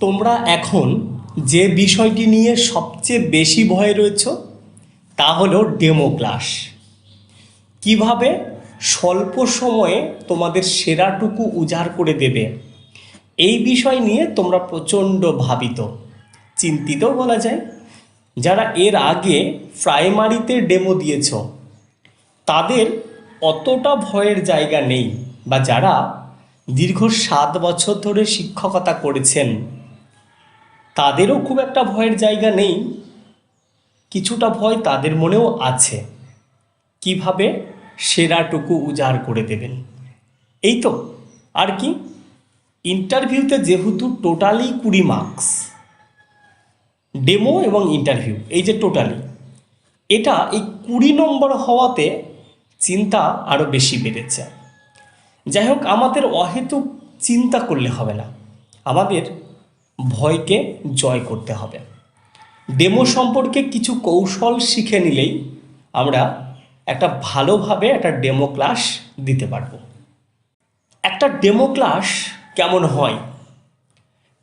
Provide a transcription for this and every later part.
তোমরা এখন যে বিষয়টি নিয়ে সবচেয়ে বেশি ভয় রয়েছ, তা হলো ডেমো ক্লাস। কীভাবে স্বল্প সময়ে তোমাদের সেরাটুকু উজাড় করে দেবে, এই বিষয় নিয়ে তোমরা প্রচণ্ড ভাবিত। চিন্তিত বলা যায়। যারা এর আগে প্রাইমারিতে ডেমো দিয়েছ, তাদের অতটা ভয়ের জায়গা নেই বা যারা দীর্ঘ সাত বছর ধরে শিক্ষকতা করেছেন তাদেরও খুব একটা ভয়ের জায়গা নেই। কিছুটা ভয় তাদের মনেও আছে। কীভাবে সেরাটুকু উজাড় করে দেবেন? এই তো, আর কি? ইন্টারভিউতে যেহেতু টোটালি কুড়ি মার্কস, ডেমো এবং ইন্টারভিউ, এই যে টোটালি, এটা এই কুড়ি নম্বর হওয়াতে চিন্তা আরও বেশি বেড়েছে। যাই হোক, আমাদের অহেতুক চিন্তা করলে হবে না। আমাদের ভয়কে জয় করতে হবে। ডেমো সম্পর্কে কিছু কৌশল শিখে নিলেই আমরা একটা ভালোভাবে একটা ডেমো ক্লাস দিতে পারব। একটা ডেমো ক্লাস কেমন হয়?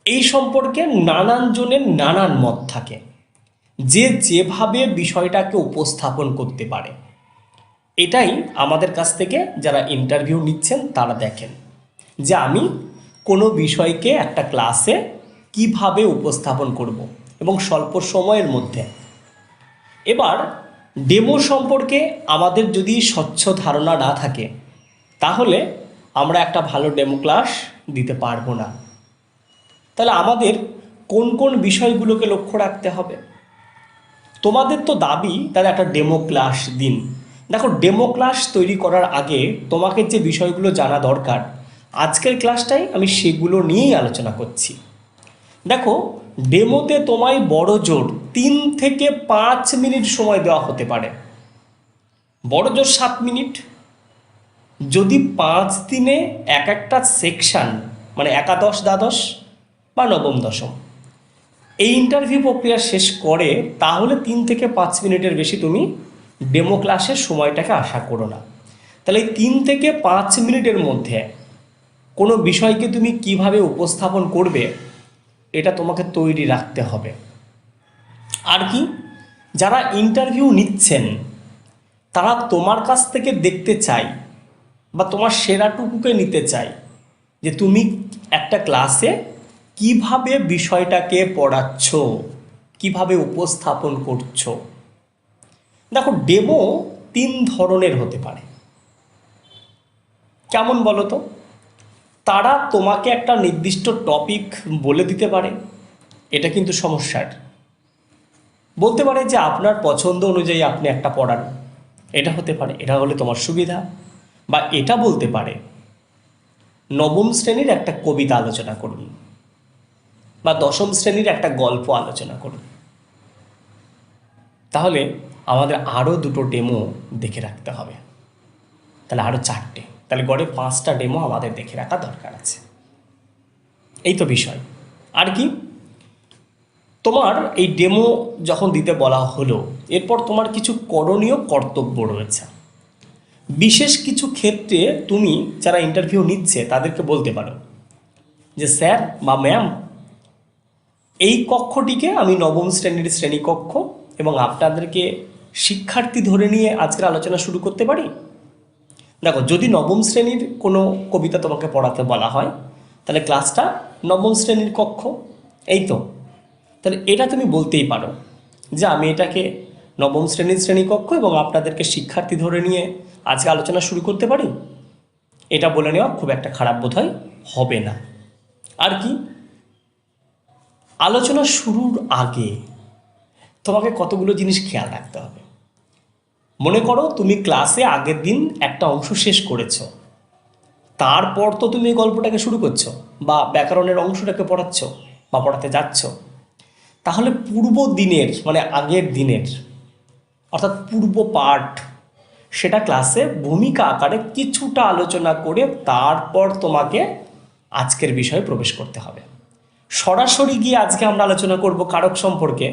এই সম্পর্কে নানান জনের নানান মত থাকে। যে যেভাবে বিষয়টাকে উপস্থাপন করতে পারে। এটাই আমাদের কাছ থেকে যারা ইন্টারভিউ নিচ্ছেন তারা দেখেন যে আমি কোনো বিষয়কে একটা ক্লাসে কীভাবে উপস্থাপন করব এবং স্বল্প সময়ের মধ্যে। এবার ডেমো সম্পর্কে আমাদের যদি স্বচ্ছ ধারণা না থাকে, তাহলে আমরা একটা ভালো ডেমো ক্লাস দিতে পারব না। তাহলে আমাদের কোন কোন বিষয়গুলোকে লক্ষ্য রাখতে হবে? তোমাদের তো দাবি, তাহলে একটা ডেমো ক্লাস দিন। দেখো ডেমো ক্লাস তৈরি করার আগে তোমাকে যে বিষয়গুলো জানা দরকার, আজকের ক্লাসটাই আমি সেগুলো নিয়েই আলোচনা করছি। দেখো, ডেমোতে তোমায় বড় জোর তিন থেকে পাঁচ মিনিট সময় দেওয়া হতে পারে। বড় জোর সাত মিনিট। যদি পাঁচ দিনে এক একটা সেকশান মানে একাদশ, দ্বাদশ বা নবম, দশম, এই ইন্টারভিউ প্রক্রিয়া শেষ করে, তাহলে তিন থেকে পাঁচ মিনিটের বেশি তুমি ডেমো ক্লাসের সময়টাকে আশা করো না। তাহলে এই তিন থেকে পাঁচ মিনিটের মধ্যে কোনো বিষয়কে তুমি কীভাবে উপস্থাপন করবে এটা তোমাকে তৈরি রাখতে হবে। আর কি? যারা ইন্টারভিউ নিচ্ছেন, তারা তোমার কাছ থেকে দেখতে চায় বা তোমার সেরাটুকুকে নিতে চাই যে তুমি একটা ক্লাসে কীভাবে বিষয়টাকে পড়াচ্ছ, কীভাবে উপস্থাপন করছ। দেখো ডেমো তিন ধরনের হতে পারে। কেমন বলো তো? তারা তোমাকে একটা নির্দিষ্ট টপিক বলে দিতে পারে। এটা কিন্তু সমস্যার। বলতে পারে যে আপনার পছন্দ অনুযায়ী আপনি একটা পড়ান। এটা হতে পারে, এটা হলে তোমার সুবিধা। বা এটা বলতে পারে, নবম শ্রেণির একটা কবিতা আলোচনা করুন। বা দশম শ্রেণির একটা গল্প আলোচনা করুন। তাহলে আমাদের আরও দুটো ডেমো দেখে রাখতে হবে। তাহলে আরও চারটে। তাহলে গড়ে পাঁচটা ডেমো আমাদের দেখে রাখা দরকার আছে। এই তো বিষয়। আর কি? তোমার এই ডেমো যখন দিতে বলা হলো, এরপর তোমার কিছু করণীয় কর্তব্য রয়েছে। বিশেষ কিছু ক্ষেত্রে তুমি যারা ইন্টারভিউ নিচ্ছে, তাদেরকে বলতে পারো যে, স্যার বা ম্যাম এই কক্ষটিকে আমি নবম শ্রেণির শ্রেণীকক্ষ এবং আপনাদেরকে শিক্ষার্থী ধরে নিয়ে আজকের আলোচনা শুরু করতে পারি? দেখো, যদি নবম শ্রেণির কোনো কবিতা তোমাকে পড়াতে বলা হয়, তাহলে ক্লাসটা নবম শ্রেণির কক্ষ। এই তো। তাহলে এটা তুমি বলতেই পারো যে আমি এটাকে নবম শ্রেণির শ্রেণীকক্ষ এবং আপনাদেরকে শিক্ষার্থী ধরে নিয়ে আজকে আলোচনা শুরু করতে পারি? এটা বলে নেওয়া খুব একটা খারাপ বোধ হবে না। আর কি? আলোচনা শুরুর আগে তোমাকে কতগুলো জিনিস খেয়াল রাখতে হবে? মনে করো তুমি ক্লাসে আগের দিন একটা অংশ শেষ করেছ। তারপর তো তুমি গল্পটাকে শুরু করছ বা ব্যাকরণের অংশটাকে পড়াচ্ছ বা পড়াতে যাচ্ছ। তাহলে পূর্ব দিনের মানে আগের দিনের, অর্থাৎ পূর্ব পাঠ, সেটা ক্লাসে ভূমিকা আকারে কিছুটা আলোচনা করে তারপর তোমাকে আজকের বিষয়ে প্রবেশ করতে হবে। সরাসরি গিয়ে আজকে আমরা আলোচনা করব কারক সম্পর্কে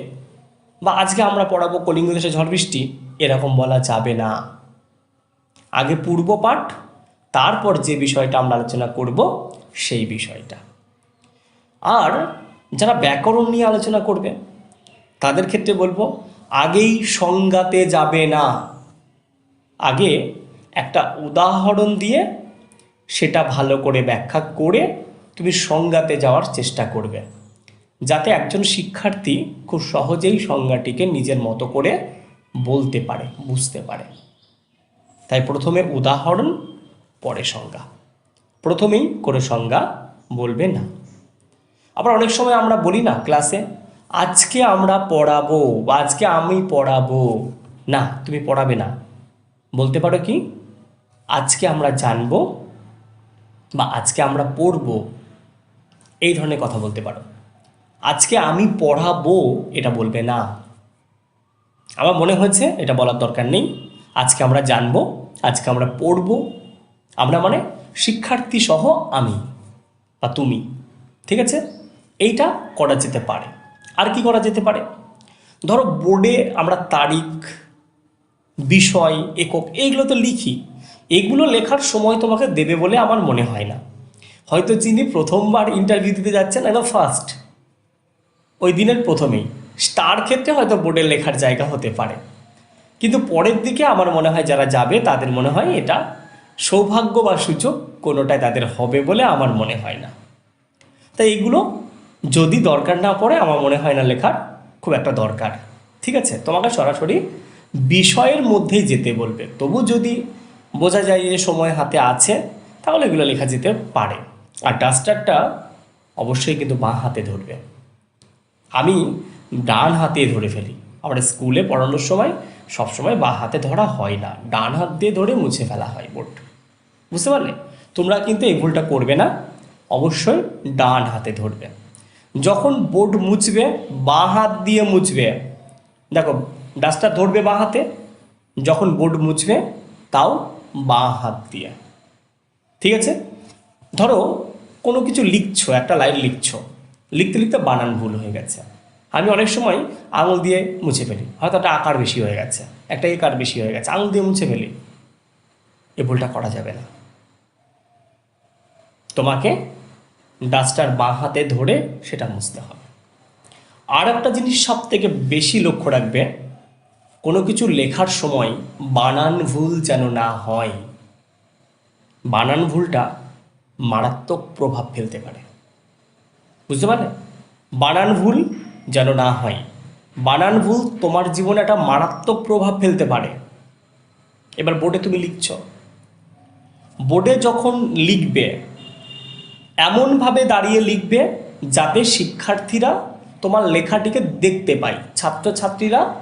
বা আজকে আমরা পড়াবো কলিঙ্গ দেশে ঝড় বৃষ্টি। এরকম বলা যাবে না। আগে পূর্ব পাঠ, তারপর যে বিষয়টা আমরা আলোচনা করব, সেই বিষয়টা। আর যারা ব্যাকরণ নিয়ে আলোচনা করবে, তাদের ক্ষেত্রে বলব, আগেই সংজ্ঞাতে যাবে না। আগে একটা উদাহরণ দিয়ে সেটা ভালো করে ব্যাখ্যা করে তুমি সংজ্ঞাতে যাওয়ার চেষ্টা করবে। যাতে একজন শিক্ষার্থী খুব সহজেই সংজ্ঞাটিকে নিজের মতো করে বলতে পারে, বুঝতে পারে। তাই প্রথমে উদাহরণ, পরে সংজ্ঞা। প্রথমেই করে সংজ্ঞা বলবে না। আবার অনেক সময় আমরা বলি না ক্লাসে, আজকে আমরা পড়াবো বা আজকে আমি পড়াবো। না, তুমি পড়াবে না। বলতে পারো কি? আজকে আমরা জানব বা আজকে আমরা পড়ব। এই ধরনের কথা বলতে পারো। আজকে আমি পড়াবো এটা বলবে না। আমার মনে হয়েছে এটা বলার দরকার নেই। আজকে আমরা জানব, আজকে আমরা পড়ব, আমরা মানে শিক্ষার্থী সহ আমি বা তুমি, ঠিক আছে? এইটা করা যেতে পারে। আর কি করা যেতে পারে? ধরো বোর্ডে আমরা তারিখ, বিষয়, একক, এইগুলো তো লিখি। এগুলো লেখার সময় তোমাকে দেবে বলে আমার মনে হয় না। হয়তো যিনি প্রথমবার ইন্টারভিউ দিতে যাচ্ছেন, একদম ফার্স্ট ওই দিনের প্রথমেই। তার ক্ষেত্রে হয়তো বোর্ডে লেখার জায়গা হতে পারে। কিন্তু পরের দিকে আমার মনে হয় যারা যাবে, তাদের মনে হয় এটা সৌভাগ্য বা সুযোগ কোনোটাই তাদের হবে বলে আমার মনে হয় না। তাই এগুলো যদি দরকার না পড়ে, আমার মনে হয় না লেখার খুব একটা দরকার। ঠিক আছে? তোমাকে সরাসরি বিষয়ের মধ্যেই যেতে বলবে। তবু যদি বোঝা যায় যে সময় হাতে আছে, তাহলে এগুলো লেখা যেতে পারে। আর ডাস্টারটা অবশ্যই কিন্তু বাঁ হাতে ধরবে। আমি ডান হাতে ধরে ফেলি। আমরা স্কুলে পড়ানোর সময় সবসময় বাঁ হাতে ধরা হয় না। ডান হাত দিয়ে ধরে মুছে ফেলা হয় বোর্ড। বুঝতে পারলে? তোমরা কিন্তু এই ভুলটা করবে না। অবশ্যই ডান হাতে ধরবে। যখন বোর্ড মুছবে, বাঁ হাত দিয়ে মুছবে, দেখো ডাস্টার ধরবে বাঁ হাতে, যখন বোর্ড মুছবে, তাও বাঁ হাত দিয়ে। ঠিক আছে? ধরো, কোনো কিছু লিখছো, একটা লাইন লিখছো। লিখতে লিখতে বানান ভুল হয়ে গেছে। আমি অনেক সময় আঙুল দিয়ে মুছে ফেলি। হয়তো একটা আকার বেশি হয়ে গেছে, একটা একার বেশি হয়ে গেছে, আঙুল দিয়ে মুছে ফেলি। এ ভুলটা করা যাবে না। তোমাকে ডাস্টার বাঁ হাতে ধরে সেটা মুছতে হবে। আর একটা জিনিস সব থেকে বেশি লক্ষ্য রাখবে, কোনো কিছু লেখার সময় বানান ভুল যেন না হয়। বানান ভুলটা মারাত্মক প্রভাব ফেলতে পারে। বুঝতে পারলে? বানান ভুল যেন না হয়। বানান ভুল, তোমার জীবনে একটা মারাত্মক প্রভাব ফেলতে পারে। এবার বোর্ডে তুমি লিখছ। বোর্ডে যখন লিখবে, এমনভাবে দাঁড়িয়ে লিখবে যাতে শিক্ষার্থীরা তোমার লেখাটিকে দেখতে পায়। ছাত্রছাত্রীরা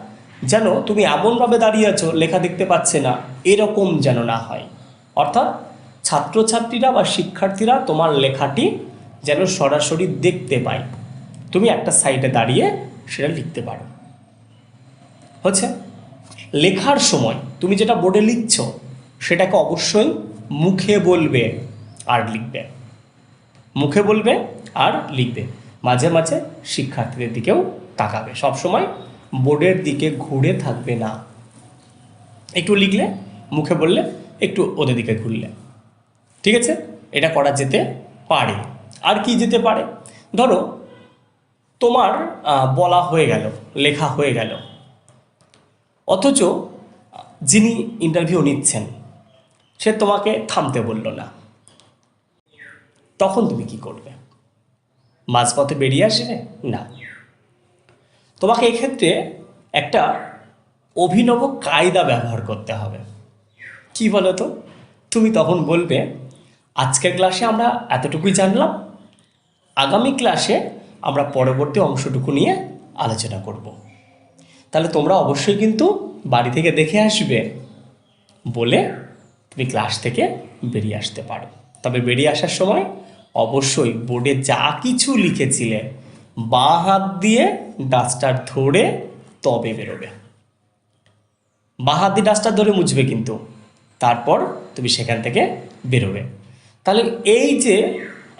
যেন তুমি এমনভাবে দাঁড়িয়ে আছো, লেখা দেখতে পাচ্ছে না, এরকম যেন না হয়। অর্থাৎ ছাত্রছাত্রীরা বা শিক্ষার্থীরা তোমার লেখাটি যেন সরাসরি দেখতে পায়। তুমি একটা সাইডে দাঁড়িয়ে সেটা লিখতে পারো। হচ্ছে? লেখার সময় তুমি যেটা বোর্ডে লিখছ, সেটাকে অবশ্যই মুখে বলবে আর লিখবে। মুখে বলবে আর লিখবে। মাঝে মাঝে শিক্ষার্থীদের দিকেও তাকাবে। সবসময় বোর্ডের দিকে ঘুরে থাকবে না। একটু লিখলে, মুখে বললে, একটু ওদের দিকে ঘুরলে। ঠিক আছে? এটা করা যেতে পারে। আর কি যেতে পারে? ধরো তোমার বলা হয়ে গেল, লেখা হয়ে গেল। অথচ, যিনি ইন্টারভিউ নিচ্ছেন, সে তোমাকে থামতে বলল না। তখন তুমি কি করবে? মাঝপথে বেরিয়ে আসবে? না। তোমাকে এক্ষেত্রে একটা অভিনব কায়দা ব্যবহার করতে হবে। কি বলো তো তুমি তখন বলবে, আজকের ক্লাসে আমরা এতটুকুই জানলাম, আগামী ক্লাসে আমরা পরবর্তী অংশটুকু নিয়ে আলোচনা করব। তাহলে তোমরা অবশ্যই কিন্তু বাড়ি থেকে দেখে আসবে বলে তুমি ক্লাস থেকে বেরিয়ে আসতে পারো। তবে বেরিয়ে আসার সময় অবশ্যই বোর্ডে যা কিছু লিখেছিলে, বাঁ হাত দিয়ে ডাস্টার ধরে তবে বেরোবে। বাঁ হাত দিয়ে ডাস্টার ধরে মুছবে কিন্তু, তারপর তুমি সেখান থেকে বেরোবে। তাহলে এই যে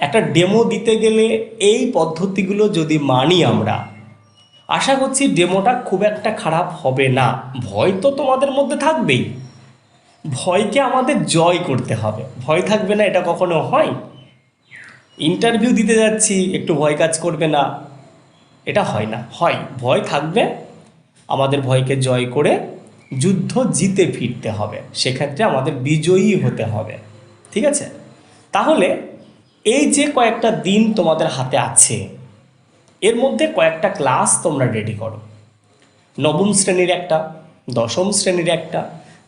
একটা ডেমো দিতে গেলে এই পদ্ধতিগুলো যদি মানি আমরা, আশা করছি ডেমোটা খুব একটা খারাপ হবে না। ভয় তো তোমাদের মধ্যে থাকবেই। ভয়কে আমাদের জয় করতে হবে। ভয় থাকবে না, এটা কখনো হয়? ইন্টারভিউ দিতে যাচ্ছি, একটু ভয় কাজ করবে না। এটা হয় না। হয়। ভয় থাকবে, আমাদের ভয়কে জয় করে যুদ্ধ জিতে ফিরতে হবে। সেক্ষেত্রে আমাদের বিজয়ী হতে হবে। ঠিক আছে? তাহলে এই যে কয়েকটা দিন তোমাদের হাতে আছে, এর মধ্যে কয়েকটা ক্লাস তোমরা রেডি করো। নবম শ্রেণির একটা, দশম শ্রেণির একটা।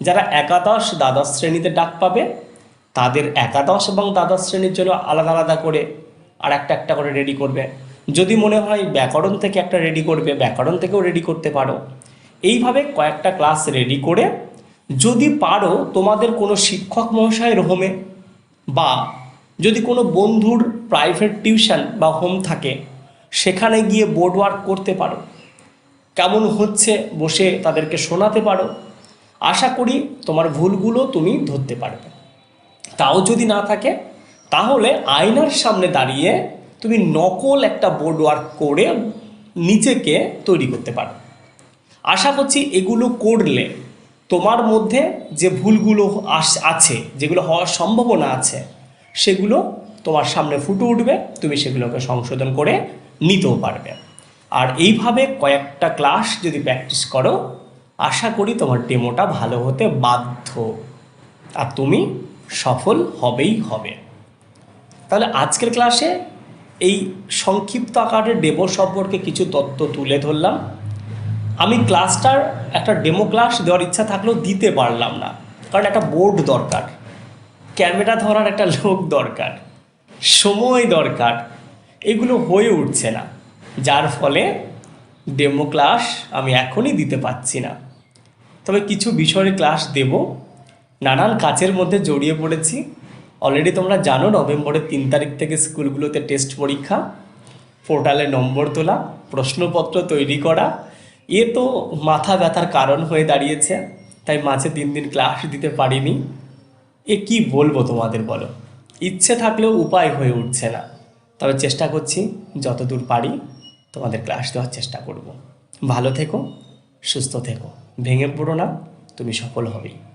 যারা একাদশ, দ্বাদশ শ্রেণীতে ডাক পাবে, তাদের একাদশ এবং দ্বাদশ শ্রেণির জন্য আলাদা আলাদা করে আর একটা একটা করে রেডি করবে। যদি মনে হয় ব্যাকরণ থেকে একটা রেডি করবে, ব্যাকরণ থেকেও রেডি করতে পারো। এইভাবে কয়েকটা ক্লাস রেডি করে যদি পারো তোমাদের কোনো শিক্ষক মহাশয়ের হোমে বা যদি কোনো বন্ধুর প্রাইভেট টিউশন বা হোম থাকে, সেখানে গিয়ে বোর্ড ওয়ার্ক করতে পারো। কেমন হচ্ছে বসে তাদেরকে শোনাতে পারো। আশা করি তোমার ভুলগুলো তুমি ধরতে পারবে। তাও যদি না থাকে, তাহলে আয়নার সামনে দাঁড়িয়ে তুমি নকল একটা বোর্ড ওয়ার্ক করে নিজেকে তৈরি করতে পারো। আশা করছি এগুলো করলে তোমার মধ্যে যে ভুলগুলো আছে, যেগুলো হওয়ার সম্ভাবনা আছে সেগুলো তোমার সামনে ফুটে উঠবে, তুমি সেগুলোকে সংশোধন করে নিতেও পারবে। আর এইভাবে কয়েকটা ক্লাস যদি প্র্যাকটিস করো, আশা করি তোমার ডেমোটা ভালো হতে বাধ্য। আর তুমি সফল হবেই হবে। তাহলে আজকের ক্লাসে এই সংক্ষিপ্ত আকারে ডেমো সম্পর্কে কিছু তথ্য তুলে ধরলাম। আমি ক্লাসটার একটা ডেমো ক্লাস দেওয়ার ইচ্ছা থাকলেও দিতে পারলাম না, কারণ একটা বোর্ড দরকার। ক্যামেরা ধরার একটা লোক দরকার, সময় দরকার, এগুলো হয়ে উঠছে না। যার ফলে ডেমো ক্লাস আমি এখনই দিতে পারছি না। তবে কিছু বিষয়ের ক্লাস দেব। নানান কাজের মধ্যে জড়িয়ে পড়েছি। অলরেডি তোমরা জানো, নভেম্বরের তিন তারিখ থেকে স্কুলগুলোতে টেস্ট পরীক্ষা। পোর্টালে নম্বর তোলা, প্রশ্নপত্র তৈরি করা। এ তো মাথা ব্যথার কারণ হয়ে দাঁড়িয়েছে, তাই মাঝে তিন দিন ক্লাস দিতে পারিনি। এ কি বলব তোমাদের বলো? ইচ্ছে থাকলেও উপায় হয়ে উঠছে না। তবে চেষ্টা করছি, যতদূর পারি তোমাদের ক্লাস দেওয়ার চেষ্টা করব। ভালো থেকো, সুস্থ থেকো। ভেঙে পড়ো না, তুমি সফল হবেই।